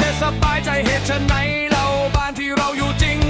และสบายใจเหตุไฉนเราบ้านที่เราอยู่จริง